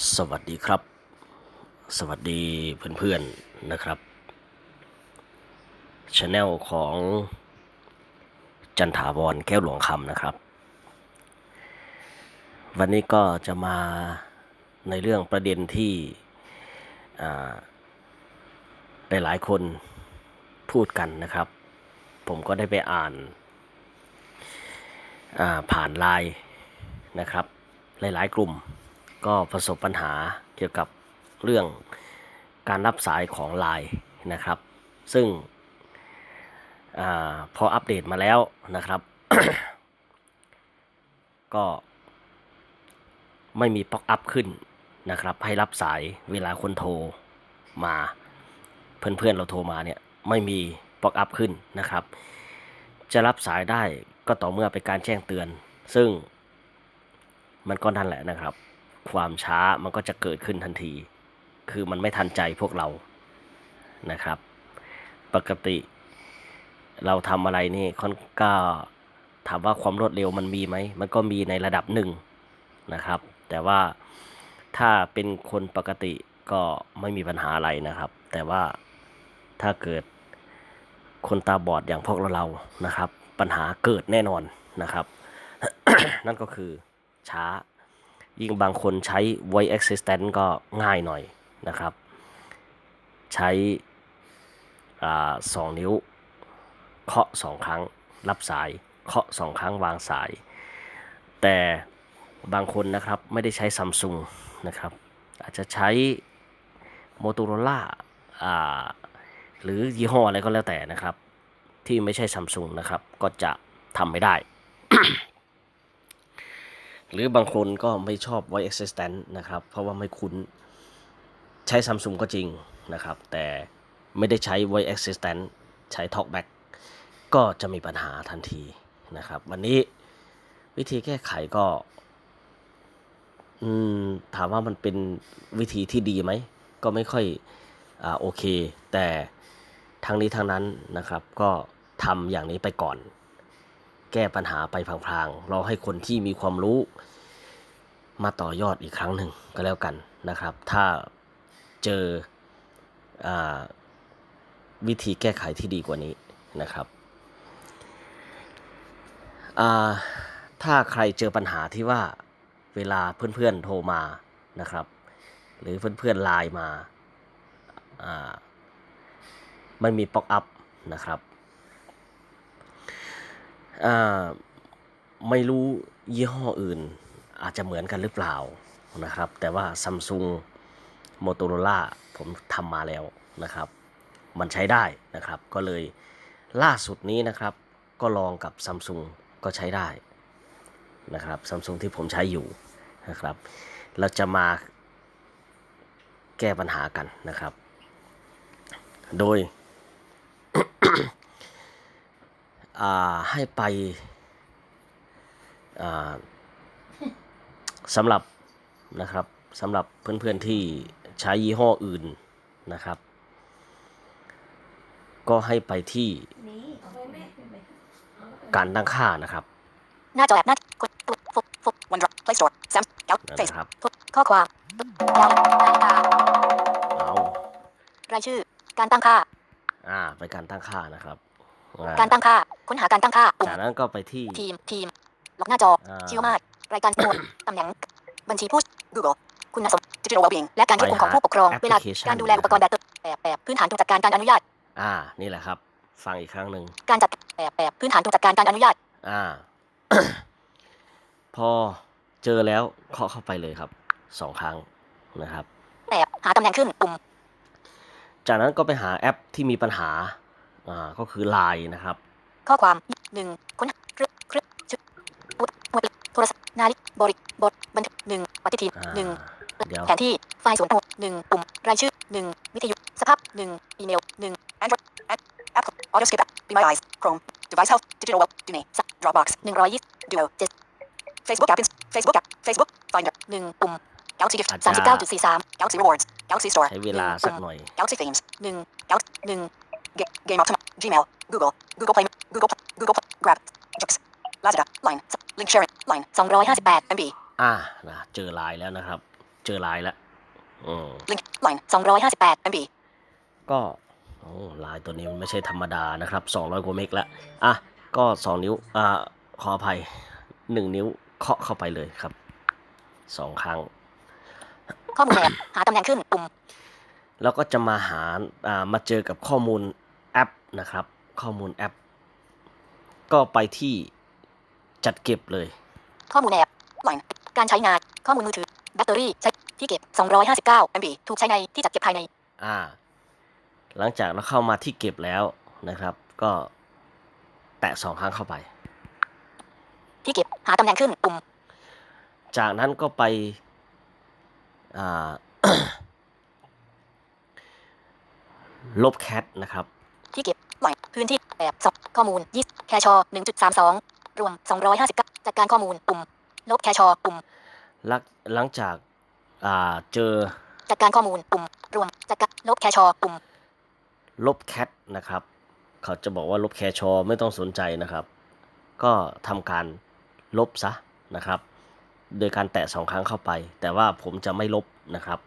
สวัสดีครับ สวัสดีเพื่อนๆนะครับช anel ของจันถาวรแก้วหลวงคำนะครับ วันนี้ก็จะมาในเรื่องประเด็นที่หลายๆคนพูดกันนะครับ ผมก็ได้ไปอ่านผ่านไลน์นะครับ หลายๆกลุ่ม ก็ประสบปัญหาเกี่ยวกับเรื่องการรับสายของไลน์นะครับ ซึ่งอพออัปเดตมาแล้วนะครับ ก็ไม่มีป๊อกอัพขึ้นนะครับ ให้รับสายเวลาคนโทรมาเพื่อนๆเราโทรมาเนี่ยไม่มีป๊อกอัพขึ้นนะครับ จะรับสายได้ก็ต่อเมื่อเป็นการแจ้งเตือน ซึ่งมันก็นั่นแหละนะครับ ความช้ามันก็จะเกิดขึ้นทันที คือมันไม่ทันใจพวกเรานะครับ ปกติ เราทำอะไรนี่ค่อนก็ถามว่าความรวดเร็วมันมีไหม มันก็มีในระดับหนึ่งนะครับ แต่ว่าถ้าเป็นคนปกติก็ไม่มีปัญหาอะไรนะครับ แต่ว่าถ้าเกิดคนตาบอดอย่างพวกเราเรานะครับ ปัญหาเกิดแน่นอนนะครับ นั่นก็คือช้า ยิ่งบางคนใช้ voice assistant ก็ง่ายหน่อยนะครับ ใช้สองนิ้ว เคาะสองครั้ง รับสาย เคาะสองครั้งวางสาย แต่บางคนนะครับไม่ได้ใช้ซัมซุงนะครับ อาจจะใช้ Motorola อ่าหรือยี่ห้ออะไรก็แล้วแต่นะครับ ที่ไม่ใช่ซัมซุงนะครับ ก็จะทำไม่ได้ หรือบางคนก็ไม่ชอบ voice assistant นะครับ เพราะว่าไม่คุ้น ใช้ Samsung ก็จริงนะครับ แต่ไม่ได้ใช้ voice assistant ใช้ talkback ก็จะมีปัญหาทันทีนะครับ วันนี้วิธีแก้ไขก็ถามว่ามันเป็นวิธีที่ดีไหม ก็ไม่ค่อยอโอเค แต่ทางนี้ทางนั้นนะครับ ก็ทำอย่างนี้ไปก่อน แก้ปัญหาไปพลางๆรอให้คนที่มีความรู้ มาต่อยอดอีกครั้งหนึ่งก็แล้วกันนะครับ ถ้าเจออวิธีแก้ไขที่ดีกว่านี้นะครับถ้าใครเจอปัญหาที่ว่าเวลาเพื่อนๆโทรมานะครับ หรือเพื่อนๆไลน์มาอ่าไม่มีป๊อกอัพนะครับ ไม่รู้ยี่ห้ออื่น อาจจะเหมือนกันหรือเปล่านะครับ แต่ว่า Samsung Motorola ผมทำมาแล้วนะครับ มันใช้ได้นะครับ ก็เลยล่าสุดนี้นะครับ ก็ลองกับ Samsung ก็ใช้ได้นะครับ Samsung ที่ผมใช้อยู่นะครับ เราจะมาแก้ปัญหากันนะครับ โดย ให้ไปสำหรับนะครับสำหรับเพื่อนๆที่ใช้ยี่ห้ออื่นนะครับ ก็ให้ไปที่การตั้งค่านะครับ หน้าจอแอปหน้ากดปุ๊บปุ๊บปุ๊บ OneDrive Play Store Sam เก้านั่น Face นะครับปุ๊บข้อความดาวนาฬิกาเอารายชื่อการตั้งค่า อ่าไปการตั้งค่านะครับ การตั้งค่า ค้นหาการตั้งค่าปุ่มจากนั้นก็ไปที่ทีมทีมล็อกหน้าจออ่าชีวมาตรรายการโหมดตำแหน่งบัญชีผู้ Google คุณสมบัติ Digital Wellbeing และการควบคุมของผู้ปกครองเวลาการดูแลอุปกรณ์แบบแบบแบบพื้นฐานตัวจัดการการอนุญาต อ่า นี่แหละครับ ฟังอีกครั้งหนึ่งการจัดแบบแบบพื้นฐานตัวจัดการการอนุญาต อ่า พอเจอแล้วเคาะเข้าไปเลยครับสองครั้งนะครับแบบหาตำแหน่งขึ้นปุ่มจากนั้นก็ไปหาแอปที่มีปัญหา อ่าก็คือ Line นะครับ ข้อความหนึ่งค้นเครื่องเครื่องชุดบุตรหมวดโทรศัพท์นาฬิกาบริบทบันทึกหนึ่งปฏิทินหนึ่งแผนที่ไฟล์ส่วนตัวหนึ่งปุ่มรายชื่อหนึ่งวิทยุสภาพหนึ่งอีเมลหนึ่ง Android App App Auto Skip App Be My Eyes Chrome Device Health Digital Web Dune Dropbox หนึ่งร้อยยี่สิบ Duo เจ็ด Facebook App Ins- Facebook App Facebook Finder หนึ่งปุ่ม Galaxy Gift สามสิบเก้าจุดสี่สาม Galaxy Rewards Galaxy Store ใช้เวลาสักหน่อย Galaxy Themes หนึ่ง Galaxy หนึ่ง Ga- Game Optima Gmail Google Google Play Google Play Google Play Grab Jux Lazada Line Link Sharing Line สองร้อยห้าสิบแปด MB อ่านะเจอไลน์แล้วนะครับ เจอไลน์แล้วอืม Link. Line. 258 MB. ก็โอ้ลายตัวนี้มันไม่ใช่ธรรมดานะครับ 200กว่าเมกแล้วอะ ก็ 2 นิ้ว อ่า ขออภัย 1 นิ้วเคาะเข้าไปเลยครับ 2 ครั้ง ข้อมูลแอบหาตำแหน่งขึ้นปุ่ม แล้วก็จะมาหา อ่า มาเจอกับข้อมูลแอป นะครับ ข้อมูลแอป ก็ไปที่จัดเก็บเลย ข้อมูลแอบ Line. การใช้งาน ข้อมูลมือถือ แบตเตอรี่ใช้ที่เก็บ 259 MB ถูกใช้ในที่จัดเก็บภายใน อ่า หลังจากเราเข้ามาที่เก็บแล้วนะครับ ก็แตะสองครั้งเข้าไป ที่เก็บหาตำแหน่งขึ้นปุ่ม จากนั้นก็ไป อ่า ลบแคทนะครับ ที่เก็บ Line. พื้นที่แอบสองข้อมูล20แคชอ1.32รวม259จัดการข้อมูลปุ่มลบแคชอปุ่มหลังหลังจากอ่าเจอจัดการข้อมูลปุ่มรวมจัดการลบแคชอปุ่มลบแคทนะครับ เขาจะบอกว่าลบแคชอไม่ต้องสนใจนะครับ ก็ทำการลบซะนะครับ โดยการแตะสองครั้งเข้าไป แต่ว่าผมจะไม่ลบนะครับ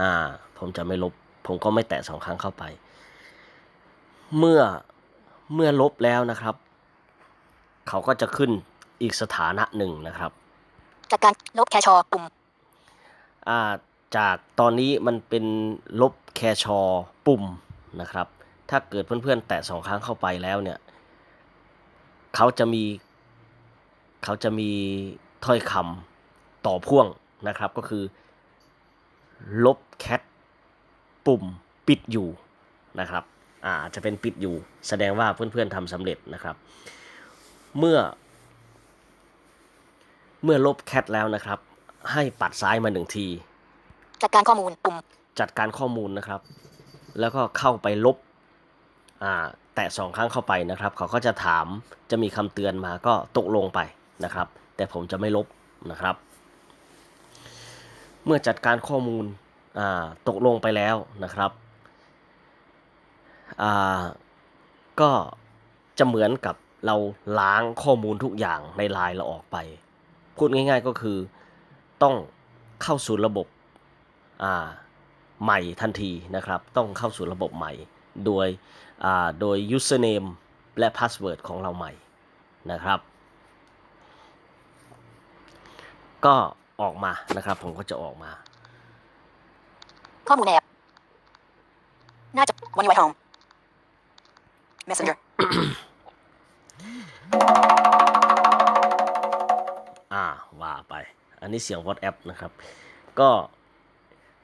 อ่าผมจะไม่ลบ ผมก็ไม่แตะสองครั้งเข้าไป เมื่อเมื่อลบแล้วนะครับ เขาก็จะขึ้นอีกสถานะหนึ่งนะครับจัดการลบแคชอปุ่มอ่าจากตอนนี้มันเป็นลบแคชอปุ่มนะครับ ถ้าเกิดเพื่อนๆ แตะสองครั้งเข้าไปแล้วเนี่ย เขาจะมีเขาจะมีถ้อยคำต่อพ่วงนะครับก็คือ ลบแคทปุ่มปิดอยู่นะครับ อ่าจะเป็นปิดอยู่ แสดงว่าเพื่อนๆทำสำเร็จนะครับ เมื่อ เมื่อลบแคทแล้วนะครับ ให้ปัดซ้ายมาหนึ่งที จัดการข้อมูลปุ่มจัดการข้อมูลนะครับ แล้วก็เข้าไปลบอ่าแตะสองครั้งเข้าไปนะครับ เขาก็จะถามจะมีคำเตือนมาก็ตกลงไปนะครับ แต่ผมจะไม่ลบนะครับ เมื่อจัดการข้อมูลอ่าตกลงไปแล้วนะครับ อ่าก็จะเหมือนกับเราล้างข้อมูลทุกอย่างในไลน์เราออกไป พูดง่าย ๆก็คือต้องเข้าสู่ระบบอ่าใหม่ทันทีนะครับ ต้องเข้าสู่ระบบใหม่ โดยอ่าโดย username และ password ของเราใหม่นะครับ ก็ออกมานะครับ ผมก็จะออกมา ข้อมูลแอบหน้าจอ One UI Home Messenger อ่าว่าไป อันนี้เสียง WhatsApp นะครับ ก็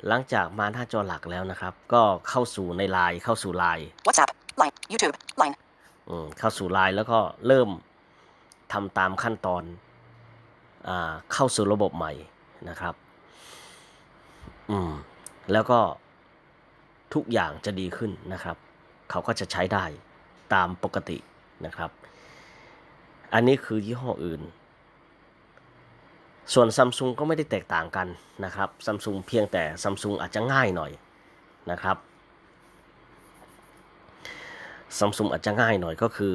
หลังจากมาหน้าจอหลักแล้วนะครับ ก็เข้าสู่ในไลน์เข้าสู่ไลน์ WhatsApp Line YouTube Line อืมเข้าสู่ไลน์แล้วก็เริ่มทำตามขั้นตอนอ่าเข้าสู่ระบบใหม่นะครับ อืมแล้วก็ทุกอย่างจะดีขึ้นนะครับ เขาก็จะใช้ได้ ตามปกตินะครับ อันนี้คือยี่ห้ออื่น ส่วนซัมซุงก็ไม่ได้แตกต่างกันนะครับซัมซุงเพียงแต่ซัมซุงอาจจะง่ายหน่อยนะครับซัมซุงอาจจะง่ายหน่อยก็คือ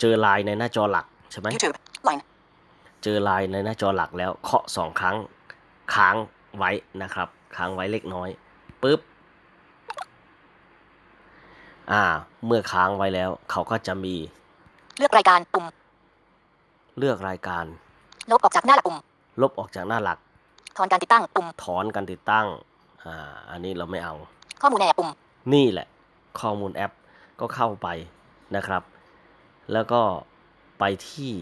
เจอไลน์ในหน้าจอหลักใช่ไหม YouTube Line เจอไลน์ในหน้าจอหลักแล้วเคาะสองครั้งค้างไว้นะครับค้างไว้เล็กน้อยปุ๊บ อ่า เมื่อค้างไว้แล้ว เขาก็จะมี เลือกรายการปุ่ม เลือกรายการ ลบออกจากหน้าหลักปุ่ม ลบออกจากหน้าหลัก ถอนการติดตั้งปุ่ม ถอนการติดตั้ง อ่า อันนี้เราไม่เอา ข้อมูลแอบปุ่ม นี่แหละ ข้อมูลแอปก็เข้าไปนะครับ แล้วก็ไปที่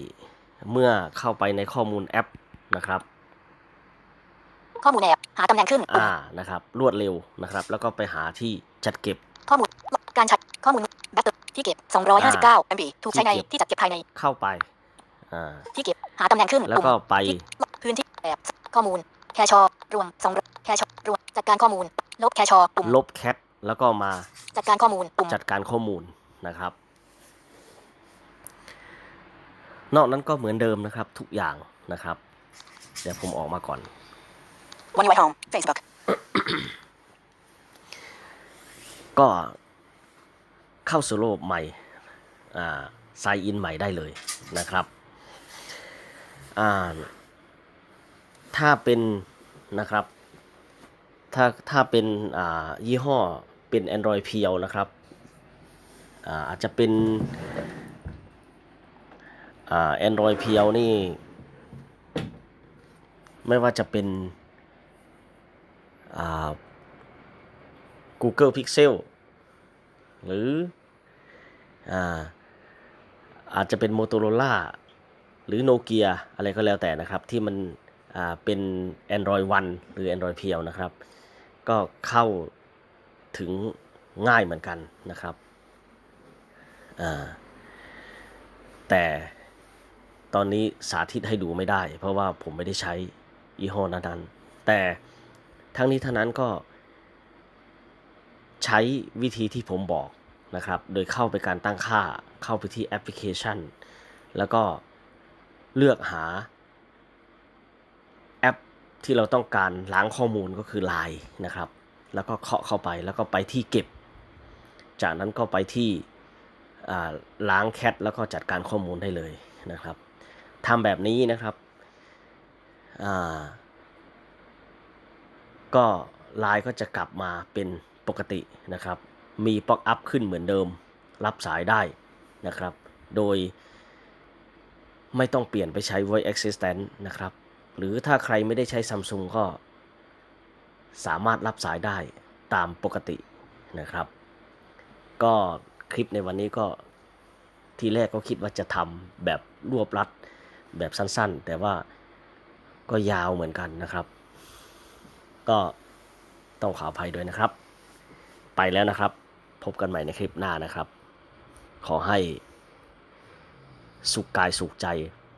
เมื่อเข้าไปในข้อมูลแอปนะครับ ข้อมูลแอบหาตำแหน่งขึ้นปุ่มอ่า นะครับ รวดเร็วนะครับ แล้วก็ไปหาที่จัดเก็บ ข้อมูล ที่เก็บ 259 MB ถูกใช้ในที่เก็บที่จัดเก็บภายในเข้าไปอ่าที่เก็บหาตำแหน่งขึ้นแล้วปุ่มก็ไปที่พื้นที่แอบข้อมูลแคชอรวม2แคชอรวมจัดการข้อมูล ลบแคชอปุ่มลบแคทแล้วก็มาจัดการข้อมูลปุ่มจัดการข้อมูลนะครับ นอกนั้นก็เหมือนเดิมนะครับ ทุกอย่างนะครับ เดี๋ยวผมออกมาก่อน One UI Home Facebook ก็ เข้าสู่ระบบใหม่อ่าไซอินใหม่ได้เลยนะครับถ้าเป็นนะครับ ถ้าถ้าเป็นยี่ห้อเป็น Android เพียวนะครับอาอาจจะเป็นแอ่า Android เพียวนี่ ไม่ว่าจะเป็น Google Pixel หรืออาอาจจะเป็น Motorola หรือโนเกียอะไรก็แล้วแต่นะครับ ที่มันเป็น Android One หรือ Android เพียวนะครับ ก็เข้าถึงง่ายเหมือนกันนะครับ แต่ตอนนี้สาธิตให้ดูไม่ได้ เพราะว่าผมไม่ได้ใช้ยี่ห้อนั้น แต่ทั้งนี้ทั้งนั้นก็ ใช้วิธีที่ผมบอกนะครับ โดยเข้าไปการตั้งค่าเข้าไปที่แอปพลิเคชัน แล้วก็เลือกหาแอปที่เราต้องการล้างข้อมูลก็คือ Line นะครับ แล้วก็เคาะเข้าไปแล้วก็ไปที่เก็บ จากนั้นก็ไปที่ล้างแคทแล้วก็จัดการข้อมูลได้เลยนะครับทำแบบนี้นะครับก็ไลน์ก็จะกลับมาเป็น ปกตินะครับ มีป๊อกอัพขึ้นเหมือนเดิม รับสายได้นะครับ โดยไม่ต้องเปลี่ยนไปใช้ voice assistant นะครับ หรือถ้าใครไม่ได้ใช้ Samsung ก็สามารถรับสายได้ตามปกตินะครับ ก็คลิปในวันนี้ก็ทีแรกก็คิดว่าจะทำแบบรวบรัดแบบสั้นๆ แต่ว่าก็ยาวเหมือนกันนะครับ ก็ต้องขออภัยด้วยนะครับ ไปแล้วนะครับ พบกันใหม่ในคลิปหน้านะครับ ขอให้สุขกายสุขใจ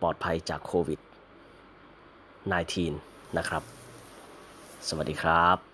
ปลอดภัยจากโควิด 19 นะครับ สวัสดีครับ